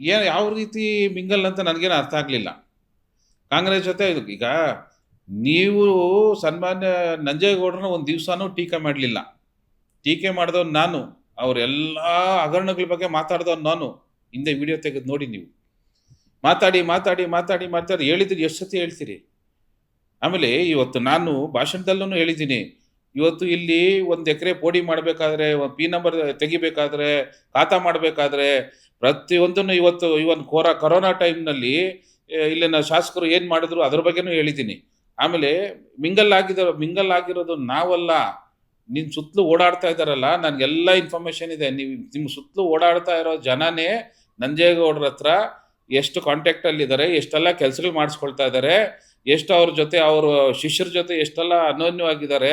ಏನು ಯಾವ ರೀತಿ ಮಿಂಗಲ್ ಅಂತ ನನಗೇನು ಅರ್ಥ ಆಗಲಿಲ್ಲ. ಕಾಂಗ್ರೆಸ್ ಜೊತೆ ಇದು ಈಗ ನೀವು ಸನ್ಮಾನ್ಯ ನಂಜೇಗೌಡರನ್ನ ಒಂದು ದಿವಸನೂ ಟೀಕೆ ಮಾಡಲಿಲ್ಲ. ಟೀಕೆ ಮಾಡಿದವ್ನು ನಾನು, ಅವರೆಲ್ಲ ಹಗರಣಗಳ ಬಗ್ಗೆ ಮಾತಾಡ್ದವ್ನು ನಾನು. ಹಿಂದೆ ವಿಡಿಯೋ ತೆಗೆದು ನೋಡಿ ನೀವು. ಮಾತಾಡಿ ಮಾತಾಡಿ ಮಾತಾಡಿ ಮಾತಾಡಿ ಹೇಳಿದ್ರೆ ಎಷ್ಟು ಸತಿ ಹೇಳ್ತೀರಿ? ಆಮೇಲೆ ಇವತ್ತು ನಾನು ಭಾಷಣದಲ್ಲೂ ಹೇಳಿದ್ದೀನಿ. ಇವತ್ತು ಇಲ್ಲಿ ಒಂದು ಎಕರೆ ಪೋಡಿ ಮಾಡಬೇಕಾದ್ರೆ ಪಿ ನಂಬರ್ ತೆಗಿಬೇಕಾದ್ರೆ, ಖಾತಾ ಮಾಡಬೇಕಾದ್ರೆ, ಪ್ರತಿಯೊಂದನ್ನು ಇವತ್ತು ಇವನ್ ಕೋರ ಕರೋನಾ ಟೈಮ್ನಲ್ಲಿ ಇಲ್ಲಿನ ಶಾಸಕರು ಏನು ಮಾಡಿದ್ರು ಅದ್ರ ಬಗ್ಗೆನೂ ಹೇಳಿದ್ದೀನಿ. ಆಮೇಲೆ ಮಿಂಗಲ್ ಆಗಿದ ಮಿಂಗಲ್ ಆಗಿರೋದು ನಾವಲ್ಲ ನಿಮ್ಮ ಸುತ್ತಲೂ ಓಡಾಡ್ತಾ ಇದ್ದಾರಲ್ಲ, ನನಗೆಲ್ಲ ಇನ್ಫಾರ್ಮೇಷನ್ ಇದೆ. ನೀವು ನಿಮ್ಮ ಸುತ್ತಲೂ ಓಡಾಡ್ತಾ ಇರೋ ಜನನೇ ನಂಜೇಗೌಡ್ರ ಹತ್ರ ಎಷ್ಟು ಕಾಂಟ್ಯಾಕ್ಟ್ ಇದ್ದಾರೆ ಎಷ್ಟೆಲ್ಲ ಕೆಲಸಗಳು ಮಾಡಿಸ್ಕೊಳ್ತಾ ಇದ್ದಾರೆ ಎಷ್ಟು ಅವ್ರ ಜೊತೆ ಅವರು ಶಿಷ್ಯರ ಜೊತೆ ಎಷ್ಟೆಲ್ಲ ಅನೋನ್ಯವಾಗಿದ್ದಾರೆ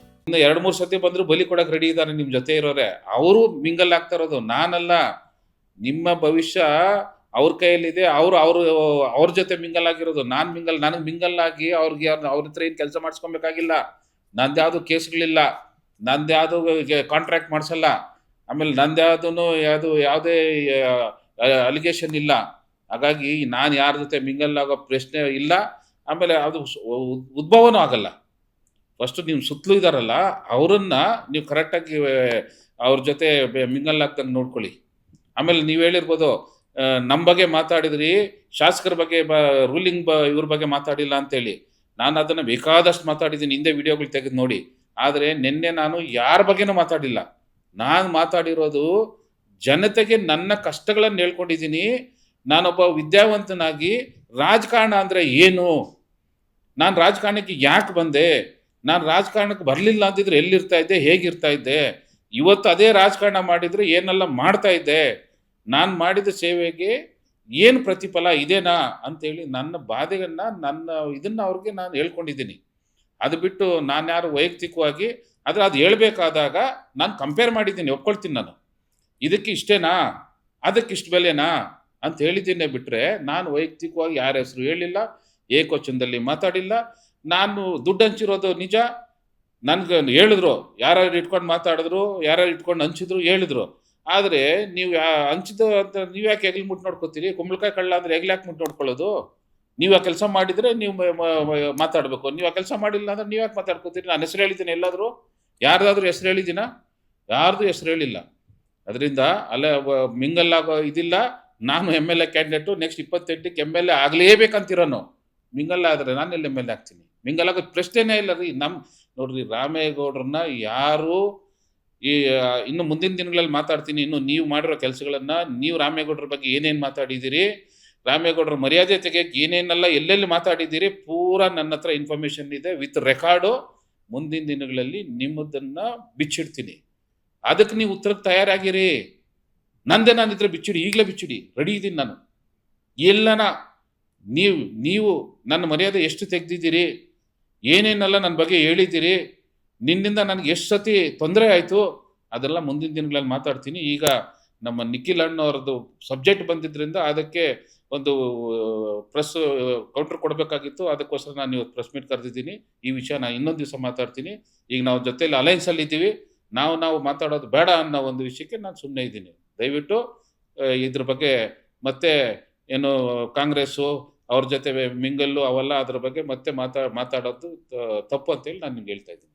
ಇನ್ನು ಎರಡು ಮೂರು ಸತಿ ಬಂದ್ರು ಬಲಿ ಕೊಡಕ್ಕೆ ರೆಡಿ ಇದ್ದಾರೆ ನಿಮ್ಮ ಜೊತೆ ಇರೋರೆ. ಅವರು ಮಿಂಗಲ್ ಆಗ್ತಾ ಇರೋದು. ನಾನಲ್ಲ, ನಿಮ್ಮ ಭವಿಷ್ಯ ಅವ್ರ ಕೈಯಲ್ಲಿದೆ, ಅವರು ಅವರು, ಅವ್ರ ಜೊತೆ ಮಿಂಗಲ್ ಆಗಿರೋದು. ನಾನು ಮಿಂಗಲ್ ನನಗೆ ಮಿಂಗಲ್ ಆಗಿ ಅವ್ರಿಗೆ ಅವ್ರ ಹತ್ರ ಏನು ಕೆಲಸ ಮಾಡಿಸ್ಕೊಬೇಕಾಗಿಲ್ಲ. ನಂದ್ಯಾವುದು ಕೇಸ್ಗಳಿಲ್ಲ. ನಂದ್ಯಾವುದು ಕಾಂಟ್ರಾಕ್ಟ್ ಮಾಡಿಸಲ್ಲ. ಆಮೇಲೆ ನಂದ್ಯಾವ್ದು ಯಾವುದು ಯಾವುದೇ ಅಲಿಗೇಷನ್ ಇಲ್ಲ. ಹಾಗಾಗಿ ನಾನು ಯಾರ ಜೊತೆ ಮಿಂಗಲ್ ಆಗೋ ಪ್ರಶ್ನೆ ಇಲ್ಲ. ಆಮೇಲೆ ಅದು ಉದ್ಭವನೂ ಆಗಲ್ಲ. ಫಸ್ಟ್ ನೀವು ಸುತ್ತಲೂ ಇದ್ದಾರಲ್ಲ ಅವರನ್ನು ನೀವು ಕರೆಕ್ಟಾಗಿ ಅವ್ರ ಜೊತೆ ಮಿಂಗಲ್ ಆಗ್ದಂಗೆ ನೋಡ್ಕೊಳ್ಳಿ. ಆಮೇಲೆ ನೀವು ಹೇಳಿರ್ಬೋದು ನಮ್ಮ ಬಗ್ಗೆ ಮಾತಾಡಿದ್ರಿ, ಶಾಸಕರ ಬಗ್ಗೆ ಬ ರೂಲಿಂಗ್ ಬ, ಇವ್ರ ಬಗ್ಗೆ ಮಾತಾಡಿಲ್ಲ ಅಂತೇಳಿ. ನಾನು ಅದನ್ನು ಬೇಕಾದಷ್ಟು ಮಾತಾಡಿದ್ದೀನಿ, ಹಿಂದೆ ವಿಡಿಯೋಗಳು ತೆಗೆದು ನೋಡಿ. ಆದರೆ ನಿನ್ನೆ ನಾನು ಯಾರ ಬಗ್ಗೆನೂ ಮಾತಾಡಿಲ್ಲ. ನಾನು ಮಾತಾಡಿರೋದು ಜನತೆಗೆ ನನ್ನ ಕಷ್ಟಗಳನ್ನು ಹೇಳ್ಕೊಂಡಿದ್ದೀನಿ. ನಾನೊಬ್ಬ ವಿದ್ಯಾವಂತನಾಗಿ ರಾಜಕಾರಣ ಅಂದರೆ ಏನು? ನಾನು ರಾಜಕಾರಣಕ್ಕೆ ಯಾಕೆ ಬಂದೆ? ನಾನು ರಾಜಕಾರಣಕ್ಕೆ ಬರಲಿಲ್ಲ ಅಂತಿದ್ರೆ ಎಲ್ಲಿರ್ತಾ ಇದ್ದೆ, ಹೇಗಿರ್ತಾ ಇದ್ದೆ? ಇವತ್ತು ಅದೇ ರಾಜಕಾರಣ ಮಾಡಿದರೆ ಏನೆಲ್ಲ ಮಾಡ್ತಾ ಇದ್ದೆ? ನಾನು ಮಾಡಿದ ಸೇವೆಗೆ ಏನು ಪ್ರತಿಫಲ ಇದೇನಾ ಅಂತೇಳಿ ನನ್ನ ಬಾಧೆಯನ್ನು ನನ್ನ ಇದನ್ನು ಅವ್ರಿಗೆ ನಾನು ಹೇಳ್ಕೊಂಡಿದ್ದೀನಿ. ಅದು ಬಿಟ್ಟು ನಾನು ಯಾರು ವೈಯಕ್ತಿಕವಾಗಿ ಆದರೆ ಅದು ಹೇಳಬೇಕಾದಾಗ ನಾನು ಕಂಪೇರ್ ಮಾಡಿದ್ದೀನಿ, ಒಪ್ಕೊಳ್ತೀನಿ ನಾನು. ಇದಕ್ಕೆ ಇಷ್ಟೇನಾ? ಅದಕ್ಕೆ ಇಷ್ಟು ಬೆಲೆನಾ? ಅಂತ ಹೇಳಿದ್ದೀನಿ ಬಿಟ್ಟರೆ ನಾನು ವೈಯಕ್ತಿಕವಾಗಿ ಯಾರ ಹೆಸರು ಹೇಳಿಲ್ಲ, ಏಕವಚನದಲ್ಲಿ ಮಾತಾಡಿಲ್ಲ ನಾನು ದುಡ್ಡು ಹಂಚಿರೋದು ನಿಜ. ನನಗೆ ಹೇಳಿದ್ರು, ಯಾರ್ಯಾರು ಇಟ್ಕೊಂಡು ಮಾತಾಡಿದ್ರು, ಯಾರ್ಯಾರು ಇಟ್ಕೊಂಡು ಹಂಚಿದ್ರು ಹೇಳಿದ್ರು. ಆದರೆ ನೀವು ಹಂಚಿದ ಅಂತ ನೀವು ಯಾಕೆ ಹೆಗ್ಲಿ ಮುಟ್ಟು ನೋಡ್ಕೋತೀರಿ? ಕುಂಬಳಕಾಯಿ ಕಳ್ಳ ಅಂದ್ರೆ ಹೆಗ್ಲು ಯಾಕೆ ಮುಟ್ಟು ನೋಡ್ಕೊಳ್ಳೋದು? ನೀವು ಆ ಕೆಲಸ ಮಾಡಿದರೆ ನೀವು ಮಾತಾಡಬೇಕು. ನೀವು ಆ ಕೆಲಸ ಮಾಡಿಲ್ಲ ಅಂದ್ರೆ ನೀವು ಯಾಕೆ ಮಾತಾಡ್ಕೋತೀರಿ? ನಾನು ಹೆಸರು ಹೇಳಿದ್ದೀನಿ ಎಲ್ಲಾದರೂ. ಯಾರ್ದಾದ್ರೂ ಹೆಸರು ಹೇಳಿದ್ದೀನಾ? ಯಾರ್ದು ಹೆಸರು ಹೇಳಿಲ್ಲ. ಅದರಿಂದ ಅಲ್ಲ ಮಿಂಗಲ್ ಆಗೋ ಇದಿಲ್ಲ. ನಾನು M L A candidate next ಇಪ್ಪತ್ತೆಂಟಕ್ಕೆ M L A ಆಗಲೇಬೇಕಂತಿರೋನು. ಮಿಂಗಲ್ ಆದರೆ ನಾನು ಎಲ್ಲಿ ಎಂ ಎಲ್ ಎ ಆಗ್ತೀನಿ? ಮಿಂಗಲ್ ಆಗೋ ಪ್ರಶ್ನೆನೇ ಇಲ್ಲ ರೀ. ನಮ್ಮ ನೋಡ್ರಿ ರಾಮೇಗೌಡ್ರನ್ನ ಯಾರು ಈ ಇನ್ನು ಮುಂದಿನ ದಿನಗಳಲ್ಲಿ ಮಾತಾಡ್ತೀನಿ. ಇನ್ನು ನೀವು ಮಾಡಿರೋ ಕೆಲಸಗಳನ್ನ ನೀವು ರಾಮೇಗೌಡರ ಬಗ್ಗೆ ಏನೇನು ಮಾತಾಡಿದ್ದೀರಿ ರಾಮೇಗೌಡರ ಮರ್ಯಾದೆ ತೆಗೆಯಕ್ಕೆ ಏನೇನೆಲ್ಲ ಎಲ್ಲೆಲ್ಲಿ ಮಾತಾಡಿದ್ದೀರಿ ಪೂರಾ ನನ್ನ ಹತ್ರ ಇನ್ಫಾರ್ಮೇಷನ್ ಇದೆ ವಿತ್ ರೆಕಾರ್ಡು ಮುಂದಿನ ದಿನಗಳಲ್ಲಿ ನಿಮ್ಮದನ್ನ ಬಿಚ್ಚಿಡ್ತೀನಿ. ಅದಕ್ಕೆ ನೀವು ಉತ್ತರಕ್ಕೆ ತಯಾರಾಗಿರಿ. ನಂದೇ ನಾನು ಇದ್ರೆ ಬಿಚ್ಚಿಡಿ, ಈಗಲೇ ಬಿಚ್ಚಿಡಿ ರೆಡಿ ಇದ್ದೀನಿ ನಾನು. ಎಲ್ಲನ, ನೀವು ನೀವು ನನ್ನ ಮರ್ಯಾದೆ ಎಷ್ಟು ತೆಗೆದಿದ್ದೀರಿ? ಏನೇನೆಲ್ಲ ನನ್ನ ಬಗ್ಗೆ ಹೇಳಿದ್ದೀರಿ? ನಿನ್ನಿಂದ ನನಗೆ ಎಷ್ಟು ಸತಿ ತೊಂದರೆ ಆಯಿತು? ಅದೆಲ್ಲ ಮುಂದಿನ ದಿನಗಳಲ್ಲಿ ಮಾತಾಡ್ತೀನಿ. ಈಗ ನಮ್ಮ ನಿಖಿಲ್ ಅಣ್ಣವ್ರದ್ದು ಸಬ್ಜೆಕ್ಟ್ ಬಂದಿದ್ದರಿಂದ ಅದಕ್ಕೆ ಒಂದು, ಪ್ರೆಸ್, ಕೌಂಟರ್ ಕೊಡಬೇಕಾಗಿತ್ತು. ಅದಕ್ಕೋಸ್ಕರ ನಾನು ಇವತ್ತು ಪ್ರೆಸ್ ಮೀಟ್ ಕರೆದಿದ್ದೀನಿ. ಈ ವಿಷಯ ನಾನು ಇನ್ನೊಂದು ದಿವಸ ಮಾತಾಡ್ತೀನಿ. ಈಗ ನಾವು ಜೊತೆಯಲ್ಲಿ ಅಲೈನ್ಸಲ್ಲಿ ಇದ್ದೀವಿ. ನಾವು ನಾವು ಮಾತಾಡೋದು ಬೇಡ ಅನ್ನೋ ಒಂದು ವಿಷಯಕ್ಕೆ ನಾನು ಸುಮ್ಮನೆ ಇದ್ದೀನಿ. ದಯವಿಟ್ಟು ಇದ್ರ ಬಗ್ಗೆ ಮತ್ತೆ ಏನು ಕಾಂಗ್ರೆಸ್ಸು ಅವ್ರ ಜೊತೆ ಮಿಂಗಲ್ಲು ಅವೆಲ್ಲ ಅದ್ರ ಬಗ್ಗೆ ಮತ್ತೆ ಮಾತಾ, ಮಾತಾಡೋದು ತಪ್ಪು ಅಂತೇಳಿ ನಾನು ನಿಮ್ಗೆ ಹೇಳ್ತಾ ಇದ್ದೀನಿ.